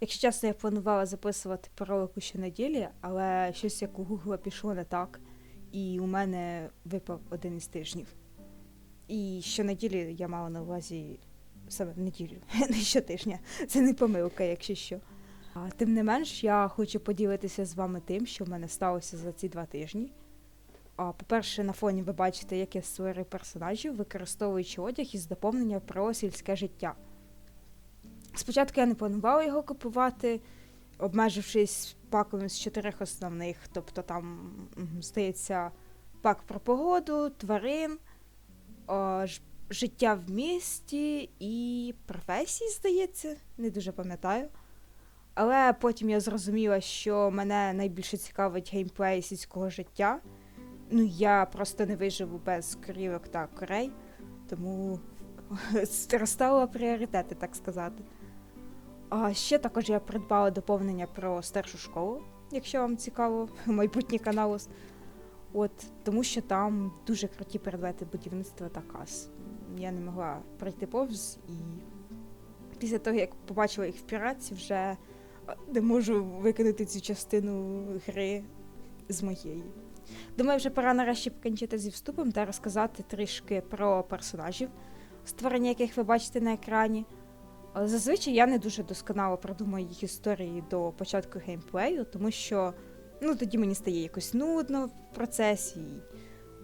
Якщо чесно, я планувала записувати по ролику щонеділі, але щось як у Гугла пішло не так, і у мене випав один із тижнів. І щонеділі я мала на увазі саме неділю, не щотижня. Це не помилка, якщо що. А тим не менш, я хочу поділитися з вами тим, що в мене сталося за ці два тижні. А, по-перше, на фоні ви бачите, як я створюю персонажів, використовуючи одяг із доповнення про сільське життя. Спочатку я не планувала його купувати, обмежившись паком з чотирьох основних. Тобто там, здається, пак про погоду, тварин, о, життя в місті і професії, здається, не дуже пам'ятаю. Але потім я зрозуміла, що мене найбільше цікавить геймплей сільського життя. Ну, я просто не виживу без корівок та корей, тому розставила пріоритети, так сказати. А ще також я придбала доповнення про старшу школу, якщо вам цікаво, майбутній канал. От, тому що там дуже круті предмети будівництва та кас. Я не могла пройти повз і після того, як побачила їх в піратці, вже не можу викинути цю частину гри з моєї. Думаю, вже пора нарешті покінчити зі вступом та розказати трішки про персонажів, створення яких ви бачите на екрані. Але зазвичай я не дуже досконало продумую їх історії до початку геймплею, тому що ну, тоді мені стає якось нудно в процесі.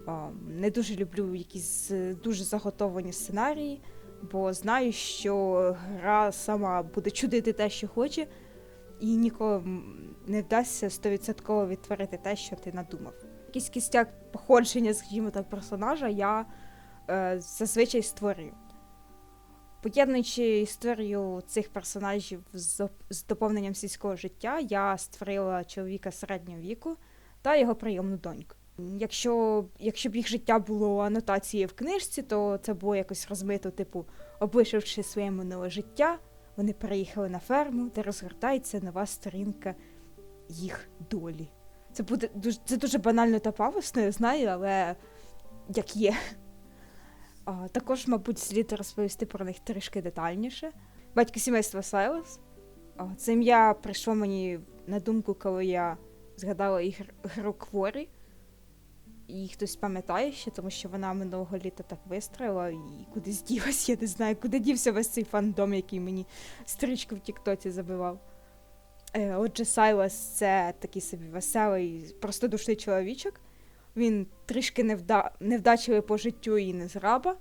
а, не дуже люблю якісь дуже заготовані сценарії, бо знаю, що гра сама буде чудити те, що хоче, і ніколи не вдасться 100% відтворити те, що ти надумав. Якийсь кістяк походження, скажімо так, персонажа я е, зазвичай створюю. Поєднуючи історію цих персонажів з, доповненням сільського життя, я створила чоловіка середнього віку та його прийомну доньку. Якщо, якщо б їх життя було анотацією в книжці, то це було якось розмито, типу, облишивши своє минуле життя, вони переїхали на ферму, де розгортається нова сторінка їх долі. Це буде дуже це дуже банально та пафосно, я знаю, але як є. А, також, мабуть, слід розповісти про них трішки детальніше. Батько сімейства Сайлас. А, це ім'я прийшло мені на думку, коли я згадала ігр, гру Кворі. І хтось пам'ятає ще, тому що вона минулого літа так вистрілила і кудись ділась, я не знаю, куди дівся весь цей фандом, який мені стрічку в Тіктоці забивав. Е, отже, Сайлас це такий собі веселий, простодушний чоловічок. Він трішки невда... невдачливий по життю і не зраба.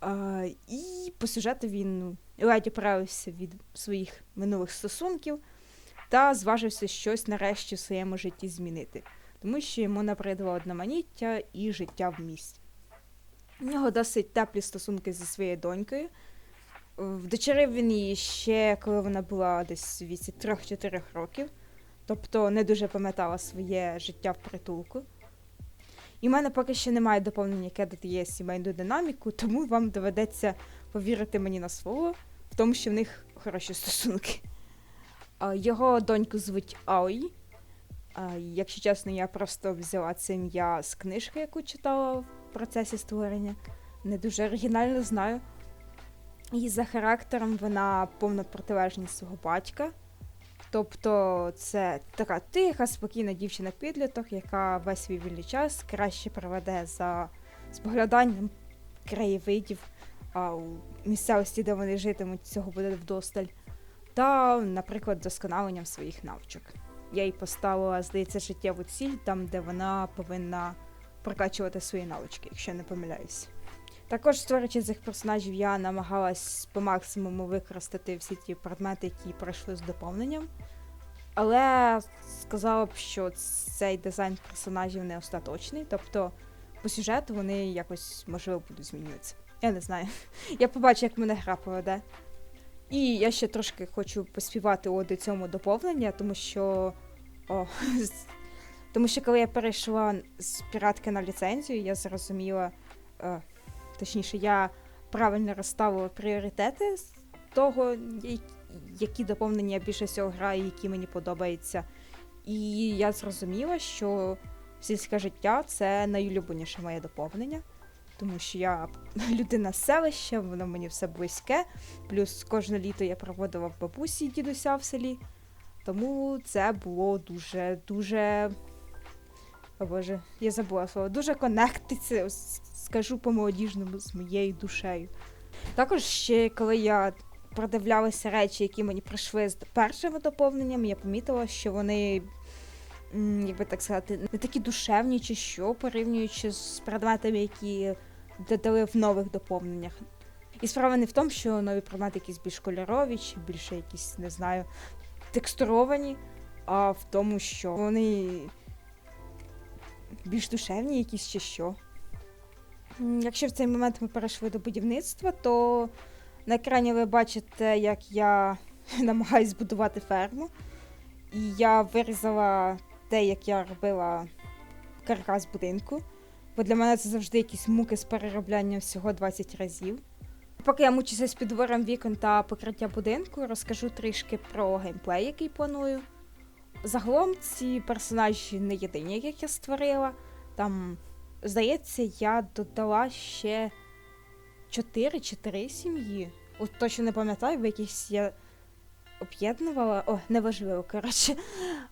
А, і по сюжету він ну, ледь оправився від своїх минулих стосунків та зважився щось нарешті в своєму житті змінити, тому що йому набридло одноманіття і життя в місті. У нього досить теплі стосунки зі своєю донькою. Вдочерив він її ще, коли вона була десь в віці 3-4 років, тобто не дуже пам'ятала своє життя в притулку. І в мене поки що немає доповнення, яке додає сімейну динаміку, тому вам доведеться повірити мені на слово, в тому, що в них хороші стосунки. Його доньку звуть Аої. Якщо чесно, я просто взяла це ім'я з книжки, яку читала в процесі створення. Не дуже оригінально знаю. І за характером вона повна протилежність свого батька. Тобто це така тиха, спокійна дівчина-підліток, яка весь свій вільний час краще проведе за спогляданням краєвидів а у місцевості, де вони житимуть, цього буде вдосталь, та, наприклад, досконаленням своїх навичок. Я їй поставила, здається, життєву ціль, там, де вона повинна прокачувати свої навички, якщо не помиляюсь. Також, створюючи цих персонажів, я намагалась по максимуму використати всі ті предмети, які пройшли з доповненням. Але сказала б, що цей дизайн персонажів не остаточний, тобто по сюжету вони якось, можливо, будуть змінюватися. Я не знаю. Я побачу, як мене гра поведе. І я ще трошки хочу поспівати оди цьому доповнення, тому що. О, тому що коли я перейшла з піратки на ліцензію, я зрозуміла. Точніше, я правильно розставила пріоритети з того, які доповнення більше всього граю, які мені подобаються. І я зрозуміла, що сільське життя це найулюбленіше моє доповнення. тому що я людина з селища, воно мені все близьке. Плюс кожне літо я проводила в бабусі дідуся в селі. Тому це було дуже, дуже. О Боже, я забула слово. Дуже конектиться, скажу по-молодіжному, з моєю душею. Також ще коли я продивлялася речі, які мені прийшли з першими доповненнями, я помітила, що вони, як би так сказати, не такі душевні чи що, порівнюючи з предметами, які додали в нових доповненнях. І справа не в тому, що нові предмети якісь більш кольорові, чи більше якісь, не знаю, текстуровані, а в тому, що вони більш душевні якісь чи що. Якщо в цей момент ми перейшли до будівництва, то на екрані ви бачите, як я намагаюсь збудувати ферму. І я вирізала те, як я робила каркас будинку. Бо для мене це завжди якісь муки з перероблянням всього 20 разів. Поки я мучуся з підбором вікон та покриття будинку, розкажу трішки про геймплей, який планую. Загалом ці персонажі не єдині, яких я створила. Там, здається, я додала ще 4 чи 3 сім'ї. От точно не пам'ятаю, бо якісь я об'єднувала. О, неважливо, коротше.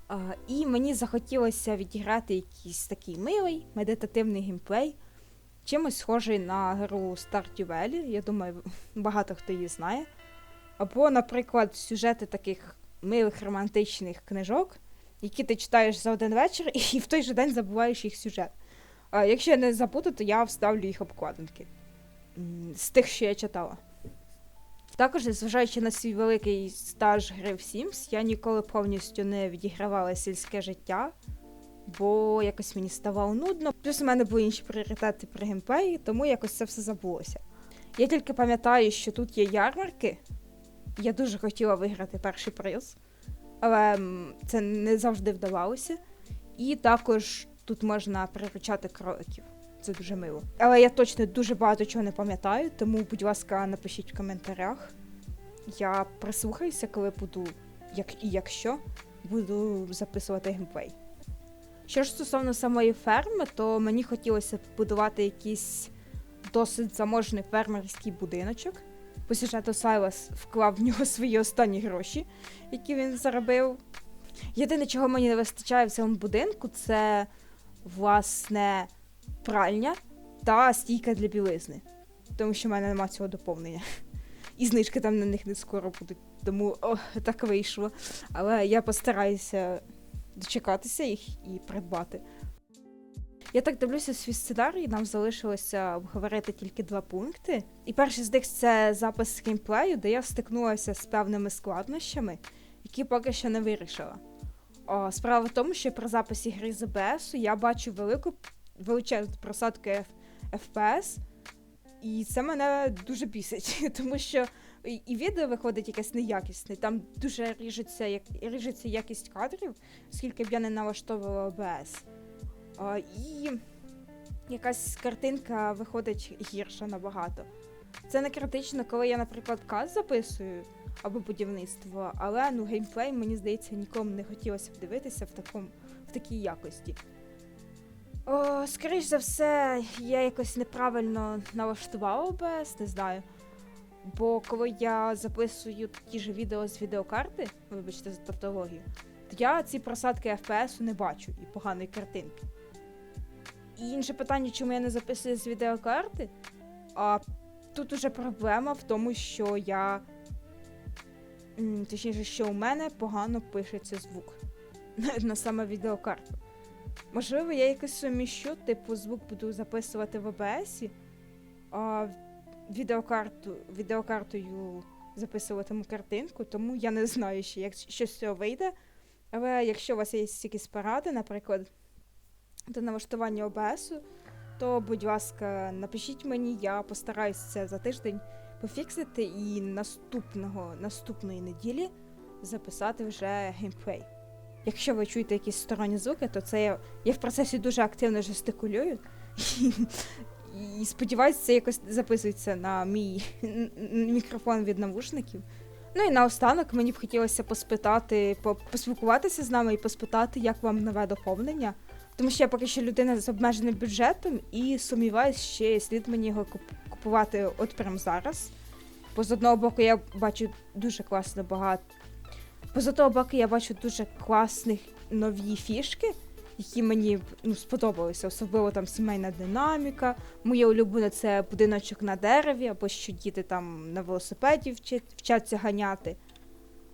А, і мені захотілося відіграти якийсь такий милий медитативний геймплей, чимось схожий на гру Stardew Valley. Я думаю, багато хто її знає. Або, наприклад, сюжети таких милих романтичних книжок, які ти читаєш за один вечір і в той же день забуваєш їх сюжет. Якщо я не забуду, то я вставлю їх обкладинки з тих, що я читала. Також, зважаючи на свій великий стаж гри в Sims, я ніколи повністю не відігравала сільське життя, бо якось мені ставало нудно. Плюс у мене були інші пріоритети при геймплеї, тому якось це все забулося. Я тільки пам'ятаю, що тут є ярмарки. Я дуже хотіла виграти перший приз, але це не завжди вдавалося. І також тут можна приручати кроликів. Це дуже мило. Але я точно дуже багато чого не пам'ятаю, тому, будь ласка, напишіть в коментарях. Я прислухаюся, коли буду, як і якщо, буду записувати геймплей. Що ж стосовно самої ферми, то мені хотілося побудувати якийсь досить заможний фермерський будиночок. По сюжету Сайлас вклав в нього свої останні гроші, які він заробив. Єдине, чого мені не вистачає в цьому будинку, це власне пральня та стійка для білизни. Тому що в мене немає цього доповнення. І знижки там на них не скоро будуть. Тому о, так вийшло. Але я постараюся дочекатися їх і придбати. Я так дивлюся свій сценарій, нам залишилося обговорити тільки два пункти. І перший з них це запис геймплею, де я стикнулася з певними складнощами, які поки що не вирішила. О, справа в тому, що при записі гри з АБС я бачу велику величезну просадку FPS, і це мене дуже бісить, тому що і, відео виходить якесь неякісне, там дуже ріжеться, як, ріжеться якість кадрів, оскільки б я не налаштовувала OBS. А, і якась картинка виходить гірша набагато. Це не критично, коли я, наприклад, каз записую або будівництво, але ну геймплей, мені здається, нікому не хотілося б дивитися в такому в такій якості. О, скоріш за все, я якось неправильно налаштувала OBS, не знаю. Бо коли я записую ті ж відео з відеокарти, вибачте за тавтологію, то я ці просадки FPS не бачу і поганої картинки. І інше питання, чому я не записую з відеокарти? А тут уже проблема в тому, що я. Точніше, що у мене погано пишеться звук на, саме відеокарту. Можливо, я якось суміщу, типу, звук буду записувати в OBS, а відеокарту, відеокартою записуватиму картинку, тому я не знаю ще, як що з цього вийде. Але якщо у вас є якісь поради, наприклад, до налаштування OBS, то, будь ласка, напишіть мені, я постараюсь це за тиждень пофіксити і наступного, наступної неділі записати вже геймплей. Якщо ви чуєте якісь сторонні звуки, то це я, я в процесі дуже активно жестикулюю. І, і сподіваюся, це якось записується на мій мікрофон від навушників. Ну і наостанок мені б хотілося поспитати, по- поспілкуватися з нами і поспитати, як вам нове доповнення. Тому що я поки що людина з обмеженим бюджетом і сумніваюсь, чи слід мені його купувати от прямо зараз. Бо з одного боку я бачу дуже класно багато. Бо з одного боку я бачу дуже класних нові фішки, які мені ну, сподобалися. Особливо там сімейна динаміка. Моє улюблене це будиночок на дереві, або що діти там на велосипеді вчаться ганяти.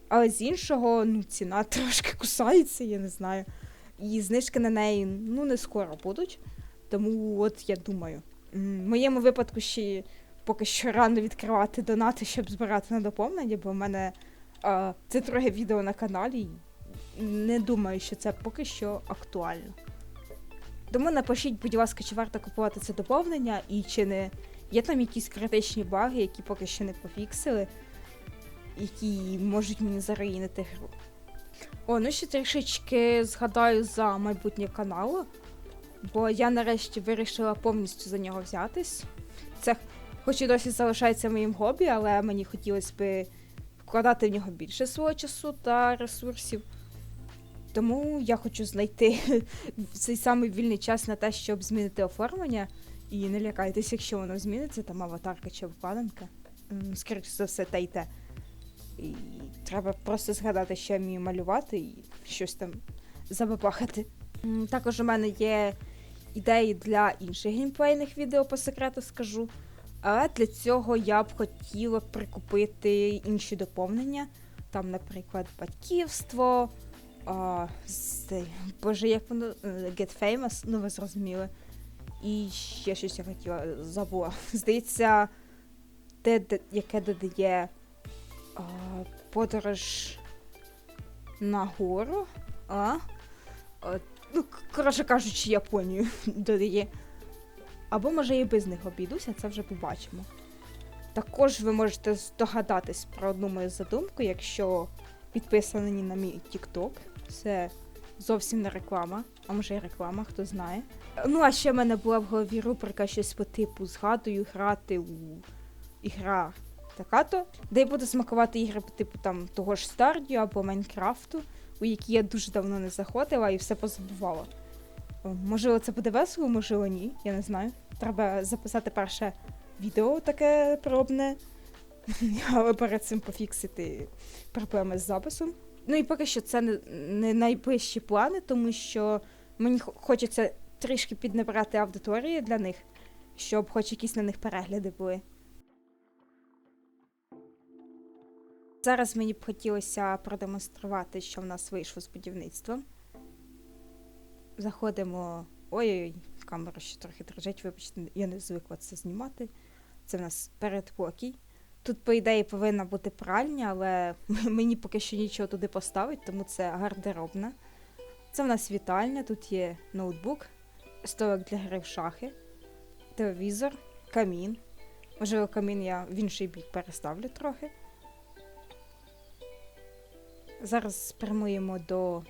Але з іншого, ну, ціна трошки кусається, я не знаю. І знижки на неї ну, не скоро будуть. Тому от я думаю. В моєму випадку ще поки що рано відкривати донати, щоб збирати на доповнення, бо в мене а, це друге відео на каналі. Не думаю, що це поки що актуально. Тому напишіть, будь ласка, чи варто купувати це доповнення, і чи не є там якісь критичні баги, які поки що не пофіксили, які можуть мені заруїнити гру. О, ну ще трішечки згадаю за майбутнє каналу, бо я нарешті вирішила повністю за нього взятись. Це хоч і досі залишається моїм хобі, але мені хотілося б вкладати в нього більше свого часу та ресурсів. Тому я хочу знайти цей самий вільний час на те, щоб змінити оформлення. І не лякайтеся, якщо воно зміниться, там аватарка чи обкладинка. Скоріше за все, те й те. І треба просто згадати, що я вмію малювати і щось там забабахати. Також у мене є ідеї для інших геймплейних відео по секрету скажу. Але для цього я б хотіла прикупити інші доповнення. Там, наприклад, батьківство. А, цей, боже, як воно е, Get Famous, ну ви зрозуміли. І ще щось я хотіла забула. Здається, те, яке додає подорож на гору. А? Ну, коротше кажучи, Японію додає. Або може і без них обійдуся, це вже побачимо. Також ви можете здогадатись про одну мою задумку, якщо підписані на мій TikTok. Це зовсім не реклама, а може і реклама, хто знає. Ну, а ще в мене була в голові рубрика щось по типу згадую грати у ігра така-то, де я буду смакувати ігри типу там того ж Стардію або Майнкрафту, у які я дуже давно не заходила і все позабувала. Можливо, це буде весело, можливо, ні, я не знаю. Треба записати перше відео таке пробне, але перед цим пофіксити проблеми з записом. Ну і поки що це не, не найближчі плани, тому що мені хочеться трішки піднабрати аудиторії для них, щоб хоч якісь на них перегляди були. Зараз мені б хотілося продемонструвати, що в нас вийшло з будівництвом. Заходимо. Ой-ой, камера ще трохи дрожить, вибачте, я не звикла це знімати. Це в нас передпокій. Тут, по ідеї, повинна бути пральня, але мені поки що нічого туди поставить, тому це гардеробна. Це в нас вітальня, тут є ноутбук, столик для гри в шахи, телевізор, камін. Можливо, камін я в інший бік переставлю трохи. Зараз спрямуємо до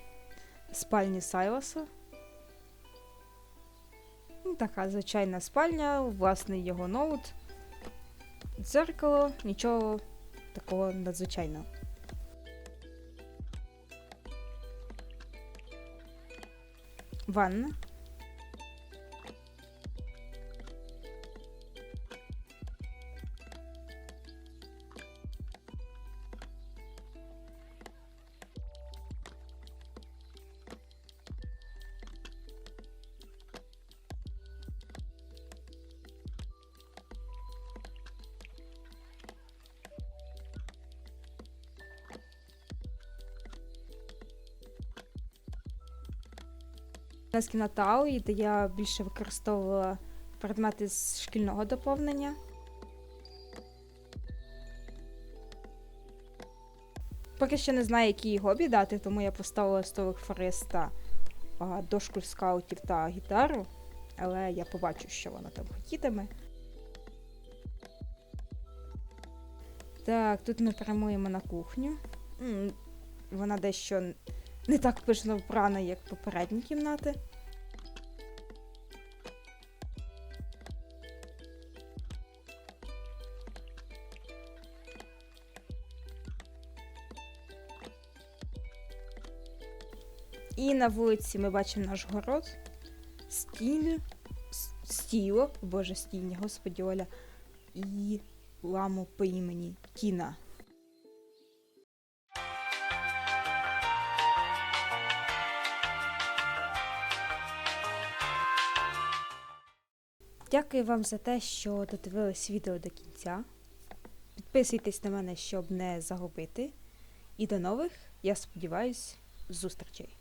спальні Сайлоса. Ну, така звичайна спальня, власний його ноут. Дзеркало, нічого такого надзвичайного. Ванна. У нас кімната де я більше використовувала предмети з шкільного доповнення. Поки що не знаю, які їй хобі дати, тому я поставила столик фориста, дошку скаутів та гітару. Але я побачу, що вона там хотітиме. Так, тут ми прямуємо на кухню. Вона дещо не так пишно вбрана, як попередні кімнати. І на вулиці ми бачимо наш город. стіль, стіло, боже, стільня, господі Оля, і ламу по імені Тіна. Дякую вам за те, що додивились відео до кінця. Підписуйтесь на мене, щоб не загубити. І до нових, я сподіваюсь, зустрічей.